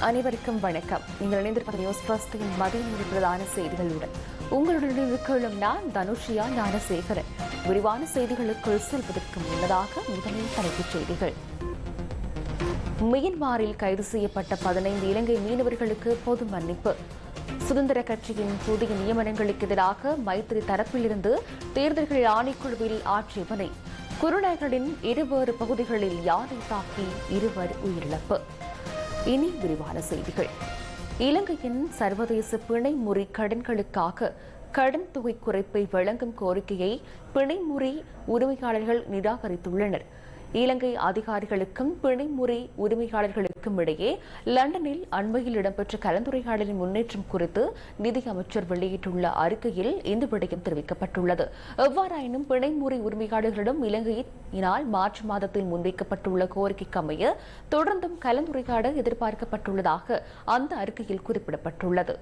அனைவருக்கும் வணக்கம். நீங்கள் இணைந்திருப்பது நியூஸ் பஸ்டின் மதிய பிரதான செய்திகளுடன். உங்களுடன் இருக்கிறோம் நான் தனுஷியா ஞானசேகரன். விரிவான செய்திகளுக்குள் செல்வதற்கு முன்னதாக முதலில் தலைப்புச் செய்திகள். மியன்மாரில் கைது செய்யப்பட்ட பதினைந்து இலங்கை மீனவர்களுக்கு பொது மன்னிப்பு. சுதந்திர கட்சியின் புதிய நியமனங்களுக்கு எதிராக மைத்திரி தரப்பிலிருந்து தேர்தல்கள் ஆணைக்குழுவில் ஆட்சேபனை. குருநகரின் இருவேறு பகுதிகளில் யானை தாக்கி இருவர் உயிரிழப்பு. இனி விரிவான செய்திகள். இலங்கையின் சர்வதேச பிணைமுறி கடன்களுக்காக கடன் தொகை குறைப்பை வழங்கும் கோரிக்கையை பிணைமுறி உரிமையாளர்கள் நிராகரித்துள்ளனர். இலங்கை அதிகாரிகளுக்கும் பிணைமுறை உரிமையாளர்களுக்கும் இடையே லண்டனில் அண்மையில் இடம்பெற்ற கலந்துரையாடலின் முன்னேற்றம் குறித்து நிதி அமைச்சர் வெளியிட்டுள்ள அறிக்கையில் இந்த விடயம் தெரிவிக்கப்பட்டுள்ளது. எவ்வாறாயினும் பிணைமுறை உரிமையாளர்களிடம் இலங்கையினால் மார்ச் மாதத்தில் முன்வைக்கப்பட்டுள்ள கோரிக்கைக்கு அமைய தொடர்ந்தும் கலந்துரையாட எதிர்பார்க்கப்பட்டுள்ளதாக அந்த அறிக்கையில் குறிப்பிடப்பட்டுள்ளது.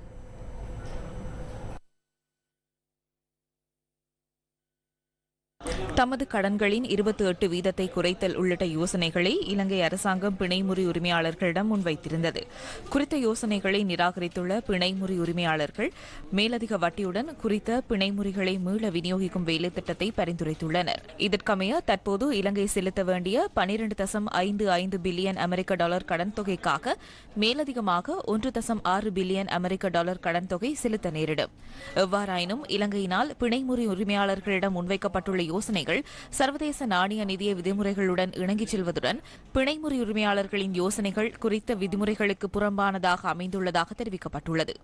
தமது கடன்களின் இருபத்தி எட்டு வீதத்தை குறைத்தல் உள்ளிட்ட யோசனைகளை இலங்கை அரசாங்கம் பிணைமுறி உரிமையாளர்களிடம் முன்வைத்திருந்தது. குறித்த யோசனைகளை நிராகரித்துள்ள பிணைமுறி உரிமையாளர்கள் மேலதிக வட்டியுடன் குறித்த பிணைமுறிகளை மீள விநியோகிக்கும் வேலை திட்டத்தை பரிந்துரைத்துள்ளனர். இதற்கமைய தற்போது இலங்கை செலுத்த வேண்டிய பனிரண்டு தசம் ஐந்து ஐந்து பில்லியன் அமெரிக்க டாலர் கடன் தொகைக்காக மேலதிகமாக ஒன்று தசம் ஆறு பில்லியன் அமெரிக்க டாலர் கடன் தொகை செலுத்த நேரிடும். எவ்வாறாயினும் இலங்கையினால் பிணைமுறி உரிமையாளர்களிடம் முன்வைக்கப்பட்டுள்ள யோசனைகள் சர்வதேச நாணய நிதிய விதிமுறைகளுடன் இணங்கிச் செல்வதுடன் பிணைமுறை உரிமையாளர்களின் யோசனைகள் குறித்த விதிமுறைகளுக்கு புறம்பானதாக அமைந்துள்ளதாக தெரிவிக்கப்பட்டுள்ளது.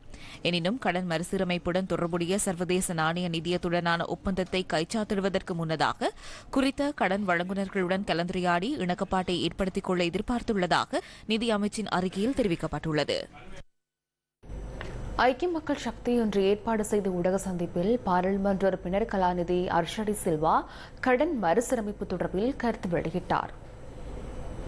எனினும் கடன் மறுசீரமைப்புடன் தொடர்புடைய சர்வதேச நாணய நிதியத்துடனான ஒப்பந்தத்தை கைச்சாத்திடுவதற்கு முன்னதாக குறித்த கடன் வழங்குநர்களுடன் கலந்துரையாடி இணக்கப்பாட்டை ஏற்படுத்திக் கொள்ள எதிர்பார்த்துள்ளதாக நிதி அமைச்சின் அறிக்கையில் தெரிவிக்கப்பட்டுள்ளது. ஐக்கிய மக்கள் சக்தி ஒன்று ஏற்பாடு செய்த ஊடக சந்திப்பில் பாராளுமன்ற உறுப்பினர் கலாநிதி அர்ஷடி சில்வா கடன் மறுசீரமைப்பு தொடர்பில் கருத்து வெளியிட்டார்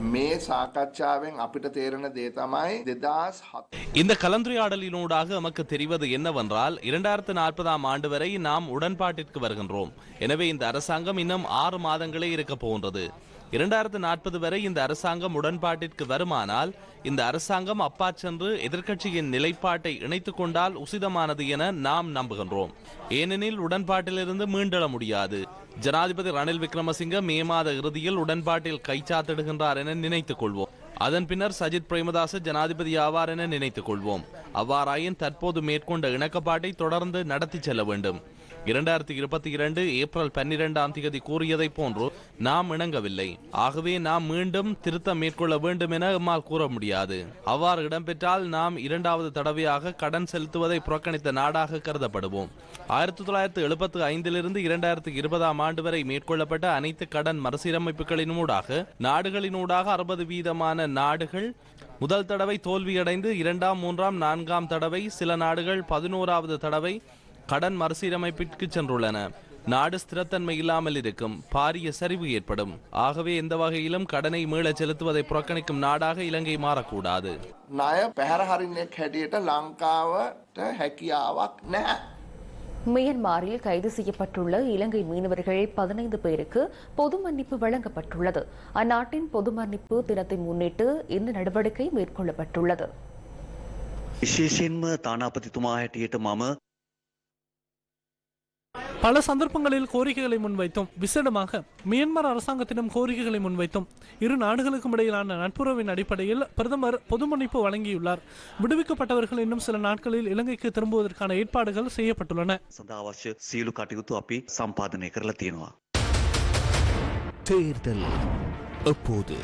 මේ සාකච්ඡාවෙන් අපිට තේරෙන දේ තමයි දෙදස් හත් இந்த கலந்துரையாடலினூடாக நமக்கு தெரிவது என்னவென்றால் இரண்டாயிரத்து நாற்பதாம் ஆண்டு வரை நாம் உடன்பாட்டிற்கு வருகின்றோம் எனவே இந்த அரசாங்கம் இன்னும் ஆறு மாதங்களே இருக்க போகின்றது இரண்டாயிரத்து நாற்பது வரை இந்த அரசாங்கம் உடன்பாட்டிற்கு வருமானால் இந்த அரசாங்கம் அப்பா சென்று எதிர்க்கட்சியின் நிலைப்பாட்டை இணைத்துக் கொண்டால் உசிதமானது என நாம் நம்புகின்றோம். ஏனெனில் உடன்பாட்டிலிருந்து மீண்டெழ முடியாது. ஜனாதிபதி ரணில் விக்ரமசிங்க மே மாத இறுதியில் உடன்பாட்டில் கைச்சாத்திடுகின்றார் என நினைத்துக் கொள்வோம். அதன் பின்னர் சஜித் பிரேமதாச ஜனாதிபதி ஆவார் என நினைத்துக் கொள்வோம். அவ்வாறாயின் தற்போது மேற்கொண்ட இணக்கப்பாட்டை தொடர்ந்து நடத்தி செல்ல வேண்டும். இரண்டாயிரத்தி இருபத்தி இரண்டு ஏப்ரல் பன்னிரெண்டாம் தேதி கூறியதை போன்று நாம் இணங்கவில்லை. ஆகவே நாம் மீண்டும் திருத்தம் மேற்கொள்ள வேண்டும் என எம்மால் கூற முடியாது. அவ்வாறு இடம்பெற்றால் நாம் இரண்டாவது தடவையாக கடன் செலுத்துவதை புறக்கணித்த நாடாக கருதப்படுவோம். ஆயிரத்தி தொள்ளாயிரத்தி எழுபத்தி ஐந்திலிருந்து இரண்டாயிரத்தி இருபதாம் ஆண்டு வரை மேற்கொள்ளப்பட்ட அனைத்து கடன் மறுசீரமைப்புகளினூடாக நாடுகளினூடாக அறுபது வீதமான நாடுகள் முதல் தடவை தோல்வியடைந்து இரண்டாம் மூன்றாம் நான்காம் தடவை சில நாடுகள் பதினோராவது தடவை கடன் மறுசீரமைப்பிற்கு சென்றுள்ளன நாடு ஸ்திரத்தன்மை இல்லாமல் இருக்கும் பாரிய சரிவு ஏற்படும் ஆகவே எந்த வகையிலும் கடனை மீளச் செலுத்துவதை புறக்கணிக்கும் நாடாக இலங்கை மாறக்கூடாது ණය පැහැරහරින්නෙක් හැටියට ලංකාවට හැකියාවක් නැහැ. மியன்மாரில் கைது செய்யப்பட்டுள்ள இலங்கை மீனவர்கள் பதினைந்து பேருக்கு பொது மன்னிப்பு வழங்கப்பட்டுள்ளது அந்நாட்டின் பொது மன்னிப்பு தினத்தை முன்னிட்டு இந்த நடவடிக்கை மேற்கொள்ளப்பட்டுள்ளது විශේෂයෙන්ම තානාපතිතුමා හැටියට මම பல சந்தர்ப்பங்களில் கோரிக்கைகளை முன்வைத்தும் விசேடமாக மியான்மர் அரசாங்கத்திடம் கோரிக்கைகளை முன்வைத்தும் இரு நாடுகளுக்கும் இடையிலான நட்புறவின் அடிப்படையில் பிரதமர் பொதுமன்னிப்பு வழங்கியுள்ளார். விடுவிக்கப்பட்டவர்கள் இன்னும் சில நாட்களில் இலங்கைக்கு திரும்புவதற்கான ஏற்பாடுகள் செய்யப்பட்டுள்ளன. தேர்தல் எப்போது?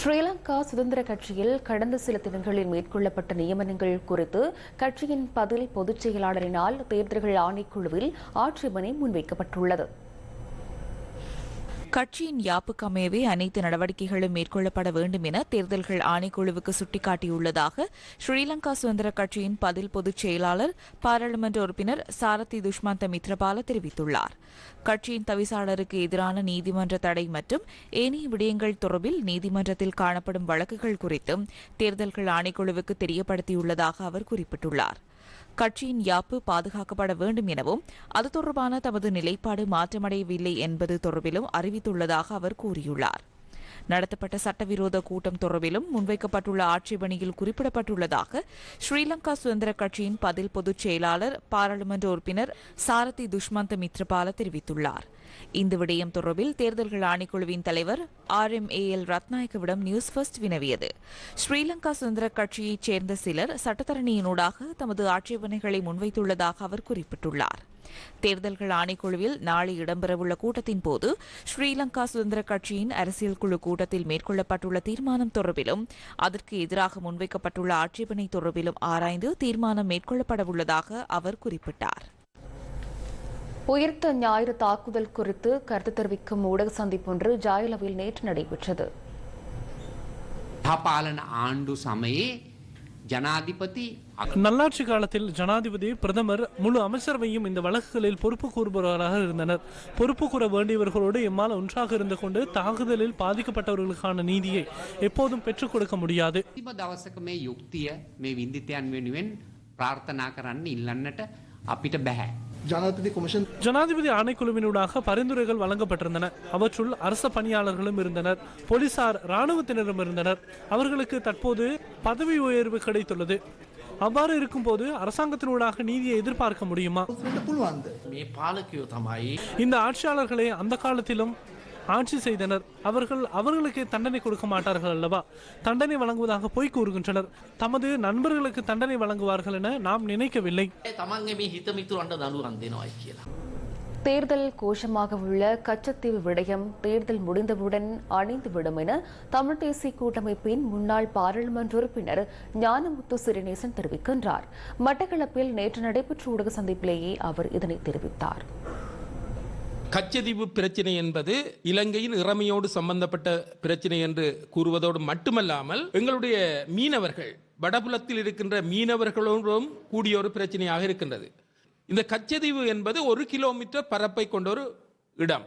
ஸ்ரீலங்கா சுதந்திர கட்சியில் கடந்த சில தினங்களில் மேற்கொள்ளப்பட்ட நியமனங்கள் குறித்து கட்சியின் பதில் பொதுச் செயலாளரினால் தேர்தல்கள் ஆணைக்குழுவில் ஆட்சேபனை முன்வைக்கப்பட்டுள்ளது. கட்சியின் யாப்புக்கமேவே அனைத்து நடவடிக்கைகளும் மேற்கொள்ளப்பட வேண்டும் என தேர்தல்கள் ஆணைக்குழுவுக்கு சுட்டிக்காட்டியுள்ளதாக ஸ்ரீலங்கா சுதந்திர கட்சியின் பதில் பொதுச் செயலாளர் பாராளுமன்ற உறுப்பினர் சாரதி துஷ்மந்த மித்ரபால தெரிவித்துள்ளார். கட்சியின் தவிசாளருக்கு எதிரான நீதிமன்ற தடை மற்றும் ஏனைய விடயங்கள் தொடர்பில் நீதிமன்றத்தில் காணப்படும் வழக்குகள் குறித்தும் தேர்தல்கள் ஆணைக்குழுவுக்கு தெரியப்படுத்தியுள்ளதாக அவர் குறிப்பிட்டுள்ளார். கட்சியின் யாப்பு பாதுகாக்கப்பட வேண்டும் எனவும் அது தொடர்பான தமது நிலைப்பாடு மாற்றமடையவில்லை என்பது தொடர்பிலும் அறிவித்துள்ளதாக அவர் கூறியுள்ளார். நடத்தப்பட்ட சட்டவிரோத கூட்டம் தொடர்பிலும் முன்வைக்கப்பட்டுள்ள ஆட்சேபணியில் குறிப்பிடப்பட்டுள்ளதாக ஸ்ரீலங்கா சுதந்திர கட்சியின் பதில் பொதுச் செயலாளர் பாராளுமன்ற உறுப்பினர் சாரதி துஷ்மந்த மித்ரபால தெரிவித்துள்ளார். இந்த விடயம் தொடர்பில் தேர்தல்கள் ஆணைக்குழுவின் தலைவர் ஆர் எம் ஏ எல் ரத்நாயக்கவிடம் நியூஸ் ஃபர்ஸ்ட் வினவியது. ஸ்ரீலங்கா சுதந்திர கட்சியைச் சேர்ந்த சிலர் சட்டத்தரணியினூடாக தமது ஆட்சேபனைகளை முன்வைத்துள்ளதாக அவர் குறிப்பிட்டுள்ளார். தேர்தல்கள் ஆணைக்குழுவில் நாளை இடம்பெறவுள்ள கூட்டத்தின் போது ஸ்ரீலங்கா சுதந்திர கட்சியின் அரசியல் குழு கூட்டத்தில் மேற்கொள்ளப்பட்டுள்ள தீர்மானம் தொடர்பிலும் அதற்கு எதிராக முன்வைக்கப்பட்டுள்ள ஆட்சேபனை தொடர்பிலும் ஆராய்ந்து தீர்மானம் மேற்கொள்ளப்படவுள்ளதாக அவர் குறிப்பிட்டார். உயிர்த்த ஞாயிறு தாக்குதல் குறித்து கருத்து தெரிவிக்கும் ஊடக சந்திப்பொன்று ஜாயலவில் நேற்று நடைபெற்றது පාලන ආණ්ඩු සමයේ ජනාධිපති நல்லாட்சி காலத்தில் ஜனாதிபதி பிரதமர் முழு அமைச்சரவையும் இந்த வழக்குகளில் பொறுப்பு கூறுபவர்களாக இருந்தனர் பொறுப்பு கூற வேண்டியவர்களோடு எம்மால் ஒன்றாக இருந்து கொண்டு தாக்குதலில் பாதிக்கப்பட்டவர்களுக்கான நீதியை எப்போதும் பெற்றுக் கொடுக்க முடியாது තිබ දවසක මේ යුක්තිය මේ වින්දිතයන් වෙනුවෙන් ප්‍රාර්ථනා කරන්න ඉල්ලන්නට අපිට බැහැ. ஜனாதிபதி கமிஷன் ஜனாதிபதி ஆணைக்குழுவினூடாக பரிந்துரைகள் வழங்கப்பட்டிருந்தன. அவற்றுள் அரச பணியாளர்களும் இருந்தனர். போலீசார் ராணுவத்தினரும் இருந்தனர். அவர்களுக்கு தற்போது பதவி உயர்வு கிடைத்துள்ளது. அவ்வாறு இருக்கும்போது அரசாங்கத்தினூடாக நீதியை எதிர்பார்க்க முடியுமா? இந்த ஆட்சியாளர்களை அந்த காலத்திலும் ஆட்சி செய்தனர். அவர்கள் அவர்களுக்கு தண்டனை கொடுக்க மாட்டார்கள் அல்லவா? தண்டனை வழங்குவதாக போய் கூறுகின்றனர். தமது நண்பர்களுக்கு தண்டனை வழங்குவார்கள் என நாம் நினைக்கவில்லை. தேர்தல் கோஷமாக உள்ள கச்சத்தீவு விடயம் தேர்தல் முடிந்தவுடன் அணைந்துவிடும் என தமிழ் தேசிய கூட்டமைப்பின் முன்னாள் பாராளுமன்ற உறுப்பினர் ஞானமுத்து சிறிநேசன் தெரிவிக்கின்றார். மட்டக்களப்பில் நேற்று நடைபெற்ற ஊடக சந்திப்பிலேயே அவர் இதனை தெரிவித்தார். கச்சதீவு பிரச்சனை என்பது இலங்கையின் இறமையோடு சம்பந்தப்பட்ட பிரச்சனை என்று கூறுவதோடு மட்டுமல்லாமல் எங்களுடைய மீனவர்கள் வடபுலத்தில் இருக்கின்ற மீனவர்களோடும் கூடிய ஒரு பிரச்சனையாக இருக்கின்றது. இந்த கச்சதீவு என்பது ஒரு கிலோமீட்டர் பரப்பை கொண்ட ஒரு இடம்.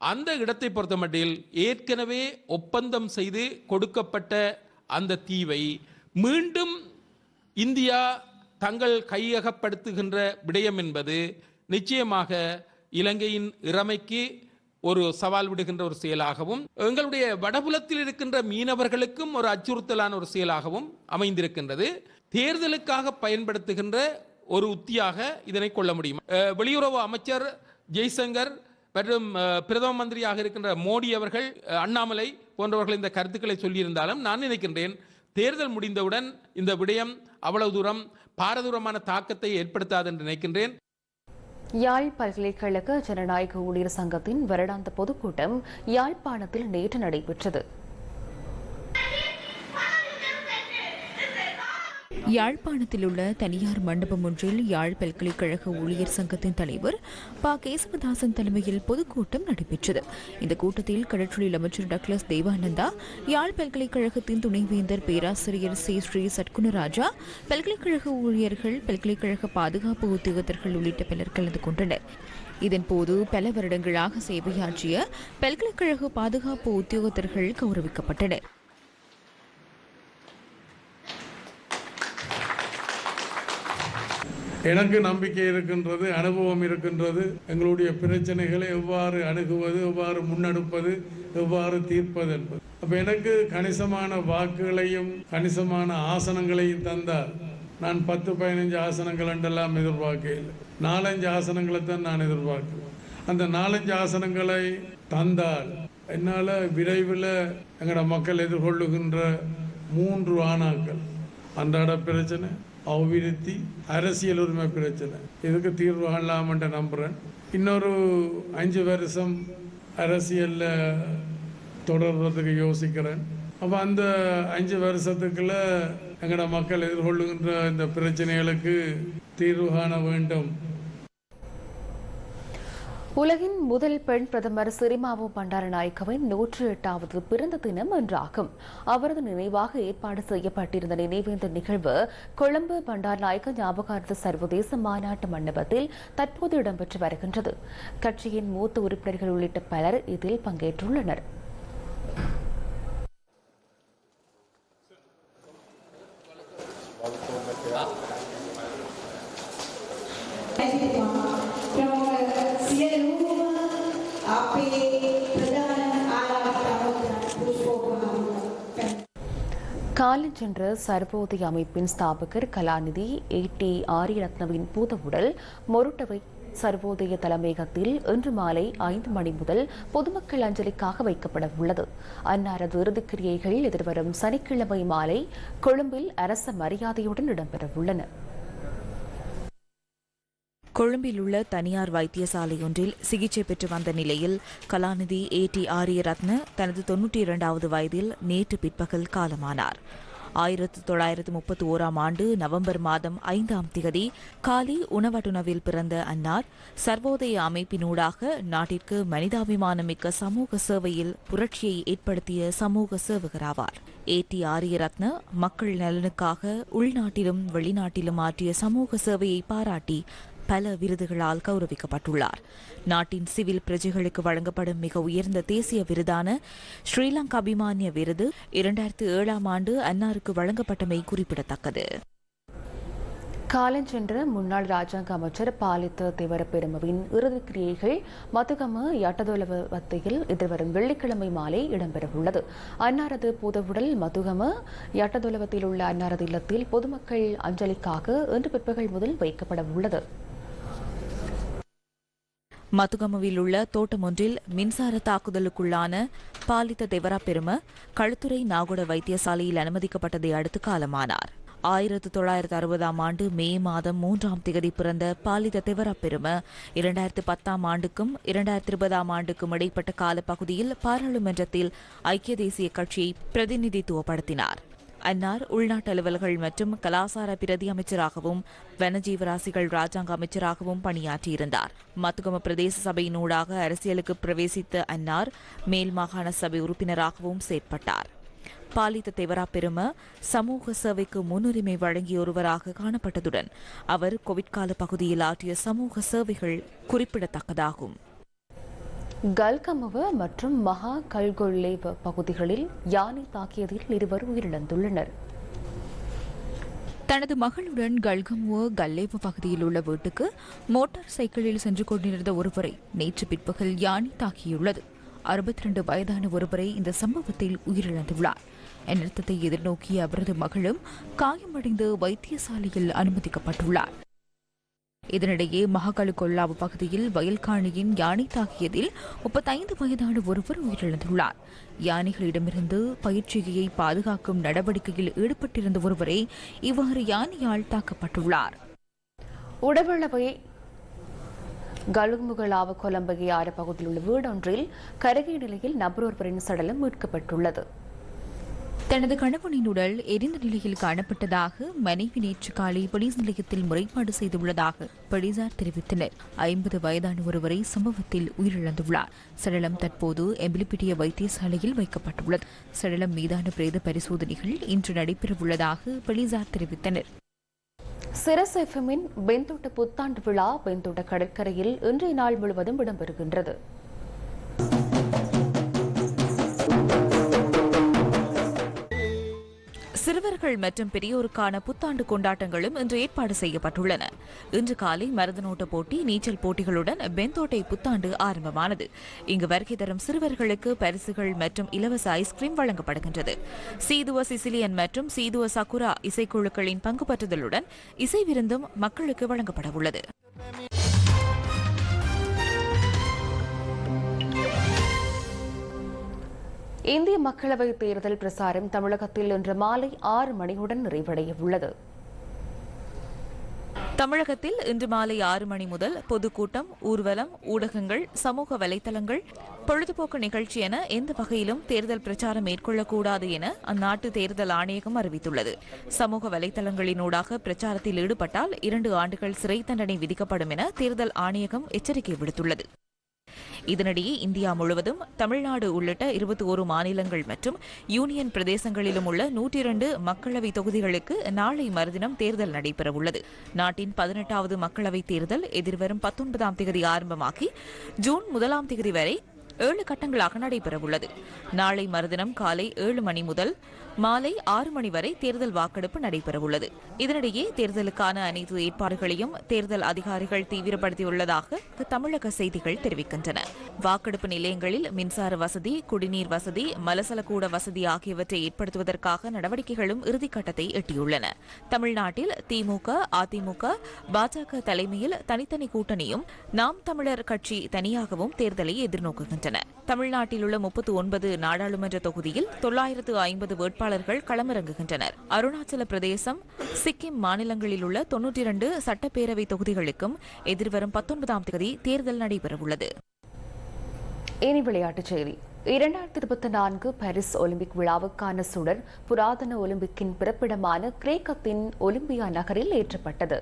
அந்த இடத்தை பொறுத்தமட்டில் ஏற்கனவே ஒப்பந்தம் செய்து கொடுக்கப்பட்ட அந்த தீவை மீண்டும் இந்தியா தங்கள் கையகப்படுத்துகின்ற விடயம் என்பது நிச்சயமாக இலங்கையின் இறமைக்கு ஒரு சவால் விடுகின்ற ஒரு செயலாகவும் எங்களுடைய வடபுலத்தில் இருக்கின்ற மீனவர்களுக்கும் ஒரு அச்சுறுத்தலான ஒரு செயலாகவும் அமைந்திருக்கின்றது. தேர்தலுக்காக பயன்படுத்துகின்ற ஒரு உத்தியாக இதனை கொள்ள முடியும். வெளியுறவு அமைச்சர் ஜெய்சங்கர் மற்றும் பிரதம மந்திரியாக இருக்கின்ற மோடி அவர்கள் அண்ணாமலை போன்றவர்கள் இந்த கருத்துக்களை சொல்லியிருந்தாலும் நான் நினைக்கின்றேன் தேர்தல் முடிந்தவுடன் இந்த விடயம் அவ்வளவு தூரம் பாரதூரமான தாக்கத்தை ஏற்படுத்தாது என்று நினைக்கின்றேன். யாழ் பல்கலைக்கழக ஜனநாயக ஊழியர் சங்கத்தின் வருடாந்த பொதுக்கூட்டம் யாழ்ப்பாணத்தில் நேற்று நடைபெற்றது. யாழ்ப்பாணத்தில் உள்ள தனியார் மண்டபம் ஒன்றில் யாழ் பல்கலைக்கழக ஊழியர் சங்கத்தின் தலைவர் ப. கேசவதாசன் தலைமையில் பொதுக்கூட்டம் நடைபெற்றது. இந்த கூட்டத்தில் கடற்றொழில் அமைச்சர் டக்ளஸ் தேவானந்தா யாழ் பல்கலைக்கழகத்தின் துணைவேந்தர் பேராசிரியர் சி. ஸ்ரீ. சட்குணராஜா பல்கலைக்கழக ஊழியர்கள் பல்கலைக்கழக பாதுகாப்பு உத்தியோகத்தர்கள் உள்ளிட்ட பலர் கலந்து கொண்டனர். இதன்போது பல வருடங்களாக சேவையாற்றிய பல்கலைக்கழக பாதுகாப்பு உத்தியோகத்தர்கள் கௌரவிக்கப்பட்டனர். எனக்கு நம்பிக்கை இருக்கின்றது அனுபவம் இருக்கின்றது. எங்களுடைய பிரச்சனைகளை எவ்வாறு அணுகுவது எவ்வாறு முன்னெடுப்பது எவ்வாறு தீர்ப்பது என்பது. அப்ப எனக்கு கணிசமான வாக்குகளையும் கணிசமான ஆசனங்களையும் தந்தார் நான் பத்து பதினஞ்சு ஆசனங்கள் என்றெல்லாம் எதிர்பார்க்கையில் நாலஞ்சு ஆசனங்களை தான் நான் எதிர்பார்க்கிறேன். அந்த நாலஞ்சு ஆசனங்களை தந்தால் என்னால் விரைவில் எங்களோட மக்கள் எதிர்கொள்ளுகின்ற மூன்று ஆணாக்கள் அன்றாட பிரச்சனை அபிவிருத்தி அரசியல் உரிமை பிரச்சனை. இதுக்கு தீர்வு காணலாம்ன்ற நம்புகிறேன் இன்னொரு அஞ்சு வருஷம் அரசியலில் தொடர்றதுக்கு யோசிக்கிறேன். அப்போ அந்த அஞ்சு வருஷத்துக்குள்ள எங்களோட மக்கள் எதிர்கொள்ளுகின்ற இந்த பிரச்சனைகளுக்கு தீர்வு காண வேண்டும். உலகின் முதல் பெண் பிரதமர் சிரிமாவோ பண்டாரநாயக்கவின் நூற்று எட்டாவது பிறந்த தினம் என்றாகும் அவரது நினைவாக ஏற்பாடு செய்யப்பட்டிருந்த நினைவேந்த நிகழ்வு கொழும்பு பண்டாரநாயக்க ஞாபகார்த்த சர்வதேச மாநாட்டு மண்டபத்தில் தற்போது இடம்பெற்று வருகின்றது. கட்சியின் மூத்த உறுப்பினர்கள் உள்ளிட்ட பலர் இதில் பங்கேற்றுள்ளனர். காலஞ்சென்ற சர்வோதய அமைப்பின் ஸ்தாபகர் கலாநிதி ஏ டி ஆரியரத்னவின் பூதவுடல் மொருட்டவை சர்வோதய தலைமையகத்தில் இன்று மாலை ஐந்து மணி முதல் பொதுமக்கள் அஞ்சலிக்காக வைக்கப்பட உள்ளது. அன்னாரது இறுதிக்கிரியைகள் எதிர்வரும் சனிக்கிழமை மாலை கொழும்பில் அரச மரியாதையுடன் இடம்பெற உள்ளன. கொழும்பில் உள்ள தனியார் வைத்தியசாலையொன்றில் சிகிச்சை பெற்று வந்த நிலையில் கலாநிதி ஏ டி ஆரியரத்ன தனது தொன்னூற்றி இரண்டாவது வயதில் நேற்று பிற்பகல் காலமானார். ஆயிரத்து தொள்ளாயிரத்து முப்பத்தி ஓராம் ஆண்டு நவம்பர் மாதம் ஐந்தாம் திகதி காலி உணவட்டுணவில் பிறந்த அன்னார் சர்வோதய அமைப்பினூடாக நாட்டிற்கு மனிதாபிமானமிக்க சமூக சேவையில் புரட்சியை ஏற்படுத்திய சமூக சேவகராவார். ஏ டி ஆரியரத்ன மக்கள் நலனுக்காக உள்நாட்டிலும் வெளிநாட்டிலும் ஆற்றிய சமூக சேவையை பாராட்டி பல விருதுகளால் கௌரவிக்கப்பட்டுள்ளார். நாட்டின் சிவில் பிரஜைகளுக்கு வழங்கப்படும் மிக உயர்ந்த தேசிய விருதான ஸ்ரீலங்கா அபிமானிய விருது இரண்டாயிரத்து ஏழாம் ஆண்டு அன்னாருக்கு வழங்கப்பட்டமை குறிப்பிடத்தக்கது. காலஞ்சென்ற முன்னாள் ராஜாங்க அமைச்சர் பாலித்த தேவர பெருமவின் இறுதிக்கிரியைகள் மதுகம யட்டதொலவத்தையில் எதிர்வரும் வெள்ளிக்கிழமை மாலை இடம்பெறவுள்ளது. அன்னாரது பூதவுடல் மதுகம யட்டதொலவத்தில் உள்ள அன்னாரது இல்லத்தில் பொதுமக்கள் அஞ்சலிக்காக இன்று பிற்பகல் முதல் வைக்கப்பட உள்ளது மதுகமுவில் உள்ள தோட்டம் ஒன்றில் மின்சார தாக்குதலுக்குள்ளான பாலித்த தெவரா பெரும களுத்துறை நாகோட வைத்தியசாலையில் அனுமதிக்கப்பட்டதை அடுத்து காலமானார். ஆயிரத்து தொள்ளாயிரத்து அறுபதாம் ஆண்டு மே மாதம் மூன்றாம் திகதி பிறந்த பாலித தெவரா பெரும இரண்டாயிரத்து பத்தாம் ஆண்டுக்கும் இரண்டாயிரத்து இருபதாம் ஆண்டுக்கும் இடைப்பட்ட காலப்பகுதியில் பாராளுமன்றத்தில் ஐக்கிய தேசிய கட்சியை பிரதிநிதித்துவப்படுத்தினார். அன்னார் உள்நாட்டு அலுவல்கள் மற்றும் கலாசார பிரதி அமைச்சராகவும் வனஜீவராசிகள் ராஜாங்க அமைச்சராகவும் பணியாற்றியிருந்தார். மத்துகம பிரதேச சபையினூடாக அரசியலுக்கு பிரவேசித்த அன்னார் மேல் மாகாண சபை உறுப்பினராகவும் செயற்பட்டார். பாலித்த தேவரா பெரும சமூக சேவைக்கு முன்னுரிமை வழங்கிய ஒருவராக காணப்பட்டதுடன் அவர் கோவிட் கால பகுதியில் ஆற்றிய சமூக சேவைகள் குறிப்பிடத்தக்கதாகும். கல்கமுவ மற்றும் மகா கல்கொள்ளேவ பகுதிகளில் யானை தாக்கியதில் இருவர் உயிரிழந்துள்ளனர். தனது மகளுடன் கல்கமுவ கல்லேவ பகுதியில் உள்ள வீட்டுக்கு மோட்டார் சைக்கிளில் சென்று கொண்டிருந்த ஒருவரை நேற்று பிற்பகல் யானை தாக்கியுள்ளது. அறுபத்தி ரெண்டு வயதான ஒருவரை இந்த சம்பவத்தில் உயிரிழந்துள்ளார். அனர்த்தத்தை எதிர்நோக்கிய அவரது மகளும் காயமடைந்து வைத்தியசாலையில் அனுமதிக்கப்பட்டுள்ளார். இதனிடையே மகாகலு கொல்லாவு பகுதியில் வயல்காணியின் யானை தாக்கியதில் முப்பத்தைந்து வயதான ஒருவர் உயிரிழந்துள்ளார். யானைகளிடமிருந்து பயிற்சிகையை பாதுகாக்கும் நடவடிக்கையில் ஈடுபட்டிருந்த ஒருவரே இவ்வாறு யானையால் தாக்கப்பட்டுள்ளார். உடவளவை கலுமுகலாவ கொலம்பகை ஆறு பகுதியில் உள்ள வீடொன்றில் கருகிய நிலையில் நபர் ஒருவரின் சடலம் மீட்கப்பட்டுள்ளது. தனது கணவனின் உடல் எரிந்த நிலையில் காணப்பட்டதாக மனைவி நேற்று காலை போலீஸ் நிலையத்தில் முறைப்பாடு செய்துள்ளதாக போலீசார் தெரிவித்தனர். ஐம்பது வயதான ஒருவரை சம்பவத்தில் உயிரிழந்துள்ளார். சடலம் தற்போது எம்பிலிப்பிட்டிய வைத்தியசாலையில் வைக்கப்பட்டுள்ளது. சடலம் மீதான பிரேத பரிசோதனைகள் இன்று நடைபெறவுள்ளதாக போலீசார் தெரிவித்தனர். சிரஸ் எஃப்எம்மின் பெந்தோட்ட புத்தாண்டு விழா பெந்தோட்ட கடற்கரையில் இன்றைய நாள் முழுவதும் இடம்பெறுகின்றது. சிறுவர்கள் மற்றும் பெரியோருக்கான புத்தாண்டு கொண்டாட்டங்களும் இன்று ஏற்பாடு செய்யப்பட்டுள்ளன. இன்று காலை மருதநோட்ட போட்டி நீச்சல் போட்டிகளுடன் பெந்தோட்டை புத்தாண்டு ஆரம்பமானது. இங்கு வருகை தரும் சிறுவர்களுக்கு பரிசுகள் மற்றும் இலவச ஐஸ்கிரீம் வழங்கப்படுகின்றது. சீதுவ சிசிலியன் மற்றும் சீதுவ சகுரா இசைக்குழுக்களின் பங்குபற்றுதலுடன் இசை விருந்தும் மக்களுக்கு வழங்கப்பட உள்ளது இந்திய மக்களவைத் தேர்தல் பிரசாரம் தமிழகத்தில் இன்று மாலை ஆறு மணியுடன் நிறைவடைய உள்ளது தமிழகத்தில் இன்று மாலை ஆறு மணி முதல் பொதுக்கூட்டம் ஊர்வலம் ஊடகங்கள் சமூக வலைதளங்கள் பொழுதுபோக்கு நிகழ்ச்சி என எந்த வகையிலும் தேர்தல் பிரச்சாரம் மேற்கொள்ளக்கூடாது என அந்நாட்டு தேர்தல் ஆணையகம் அறிவித்துள்ளது. சமூக வலைதளங்களினூடாக பிரச்சாரத்தில் ஈடுபட்டால் இரண்டு ஆண்டுகள் சிறை தண்டனை விதிக்கப்படும் என தேர்தல் ஆணையகம் எச்சரிக்கை விடுத்துள்ளது. இதனிடையே இந்தியா முழுவதும் தமிழ்நாடு உள்ளிட்ட இருபத்தி ஒரு மாநிலங்கள் மற்றும் யூனியன் பிரதேசங்களிலும் உள்ள நூற்றி இரண்டு மக்களவை தொகுதிகளுக்கு நாளை மறுதினம் தேர்தல் நடைபெறவுள்ளது. நாட்டின் பதினெட்டாவது மக்களவைத் தேர்தல் எதிர்வரும் பத்தொன்பதாம் தேதி ஆரம்பமாகி ஜூன் முதலாம் தேதி வரை ஏழு கட்டங்களாக நடைபெறவுள்ளது. நாளை மறுதினம் காலை ஏழு மணி முதல் மாலை ஆறு மணி வரை தேர்தல் வாக்கெடுப்பு நடைபெறவுள்ளது. இதனிடையே தேர்தலுக்கான அனைத்து ஏற்பாடுகளையும் தேர்தல் அதிகாரிகள் தீவிரப்படுத்தியுள்ளதாக தமிழக செய்திகள் தெரிவிக்கின்றன. வாக்கெடுப்பு நிலையங்களில் மின்சார வசதி குடிநீர் வசதி மலசலக்கூட வசதி ஆகியவற்றை ஏற்படுத்துவதற்காக நடவடிக்கைகளும் இறுதிக்கட்டத்தை எட்டியுள்ளன. தமிழ்நாட்டில் திமுக அதிமுக பாஜக தலைமையில் தனித்தனி கூட்டணியும் நாம் தமிழர் கட்சி தனியாகவும் தேர்தலை எதிர்நோக்குகின்றன. தமிழ்நாட்டில் உள்ள முப்பத்து ஒன்பது நாடாளுமன்ற தொகுதியில் தொள்ளாயிரத்து ஐம்பது வேட்பாளர்கள் களமிறங்குகின்றனர். அருணாச்சல பிரதேசம் சிக்கிம் மாநிலங்களில் உள்ள தொன்னூற்றி இரண்டு சட்டப்பேரவை தொகுதிகளுக்கும் எதிர்வரும் பத்தொன்பதாம் தேதி தேர்தல் நடைபெறவுள்ளது. இனி விளையாட்டுச் செய்தி. இரண்டாயிரத்தி இருபத்தி நான்கு பாரிஸ் ஒலிம்பிக் விழாவுக்கான சுடர் புராதன ஒலிம்பிக்கின் பிறப்பிடமான கிரேக்கத்தின் ஒலிம்பியா நகரில் ஏற்றப்பட்டது.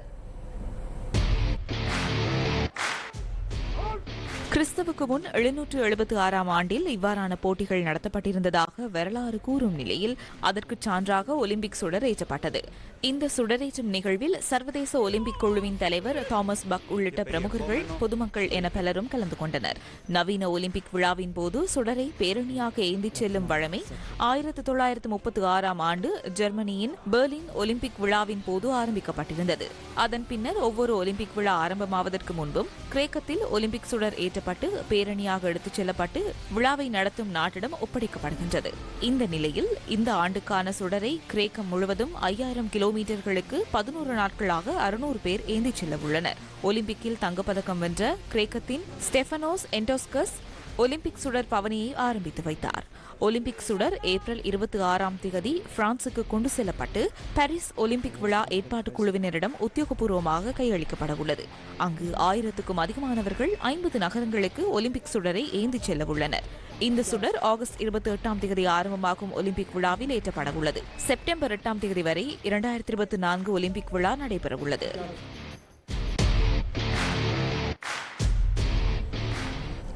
கிறிஸ்துவுக்கு முன் எழுநூற்று எழுபத்தி ஆறாம் ஆண்டில் இவ்வாறான போட்டிகள் நடத்தப்பட்டிருந்ததாக வரலாறு கூறும் நிலையில் அதற்கு சான்றாக ஒலிம்பிக் சுடர் ஏற்றப்பட்டது. இந்த சுடரேற்றும் நிகழ்வில் சர்வதேச ஒலிம்பிக் குழுவின் தலைவர் தாமஸ் பக் உள்ளிட்ட பிரமுகர்கள் பொதுமக்கள் என பலரும் கலந்து கொண்டனர். நவீன ஒலிம்பிக் விழாவின் போது சுடரை பேரணியாக ஏந்திச் செல்லும் வழமை ஆயிரத்து தொள்ளாயிரத்து முப்பத்தி ஆறாம் ஆண்டு ஜெர்மனியின் பெர்லின் ஒலிம்பிக் விழாவின் போது ஆரம்பிக்கப்பட்டிருந்தது. அதன் பின்னர் ஒவ்வொரு ஒலிம்பிக் விழா ஆரம்பமாவதற்கு முன்பும் கிரேக்கத்தில் ஒலிம்பிக் சுடர் செய்யப்பட்டு பேரணியாக எடுத்துச் செல்லப்பட்டு விழாவை நடத்தும் நாட்டிடம் ஒப்படைக்கப்படுகின்றது. இந்த நிலையில் இந்த ஆண்டுக்கான சுடரை கிரேக்கம் முழுவதும் ஐயாயிரம் கிலோமீட்டர்களுக்கு பதினோரு நாட்களாக அறுநூறு பேர் ஏந்திச் செல்ல உள்ளனர் ஒலிம்பிக்கில் தங்கப்பதக்கம் வென்ற கிரேக்கத்தின் ஸ்டெஃபனோஸ் என்டோஸ்கஸ் ஒலிம்பிக் சுடர் பவனியை ஆரம்பித்து வைத்தார். ஒலிம்பிக் சுடர் ஏப்ரல் இருபத்தி ஆறாம் தேதி பிரான்சுக்கு கொண்டு செல்லப்பட்டு பாரிஸ் ஒலிம்பிக் விழா ஏற்பாட்டு குழுவினரிடம் உத்தியோகபூர்வமாக கையளிக்கப்பட உள்ளது அங்கு ஆயிரத்துக்கும் அதிகமானவர்கள் ஐம்பது நகரங்களுக்கு ஒலிம்பிக் சுடரை ஏந்திச் செல்ல உள்ளனர் இந்த சுடர் ஆகஸ்ட் இருபத்தி எட்டாம் தேதி ஆரம்பமாகும் ஒலிம்பிக் விழாவில் ஏற்றப்பட உள்ளது செப்டம்பர் எட்டாம் தேதி வரை இரண்டாயிரத்தி இருபத்தி நான்கு ஒலிம்பிக் விழா நடைபெறவுள்ளது.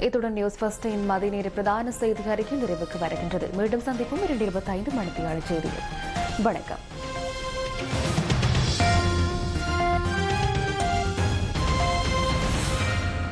இத்துடன் நியூஸ் ஃபர்ஸ்டின் மதிய நேர பிரதான செய்தி அறிக்கை நிறைவுக்கு வருகின்றது. மீண்டும் சந்திப்போம் இரண்டு இருபத்தி ஐந்து மணித்தியாளர் செய்தியில். வணக்கம்.